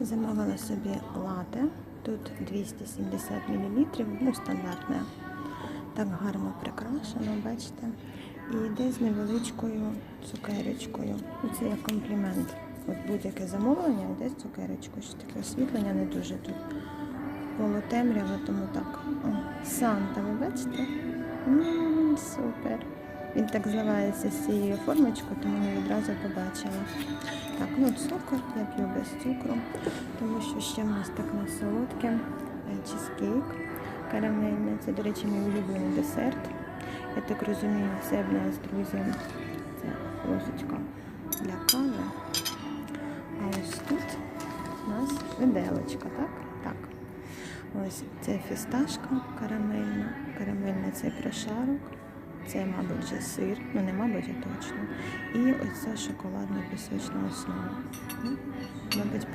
Замовила собі лате. Тут 270 мл, ну стандартне. Так гарно прикрашено, бачите. І йде з невеличкою цукерочкою. Ну, Це як комплімент. От будь-яке замовлення йде з цукерочкою. Що таке освітлення не дуже тут полутемрява, тому так. О, Санта, ви бачите? М, супер. Він так зливається з цією формочкою, тому не відразу побачила. Так, ну цукор, я п'ю без цукру, тому що ще в нас так на солодке. Чизкейк карамельний. Це, до речі, мій улюблений десерт. Я так розумію, це в нас, друзі, це ложечка для кави. А ось тут у нас виделочка, так? Так. Ось це фісташка карамельна. Карамельний це прошарок. Це, мабуть, вже сир, ну не мабуть, а точно. І оця шоколадна пісочна основа. Ну, Мабуть,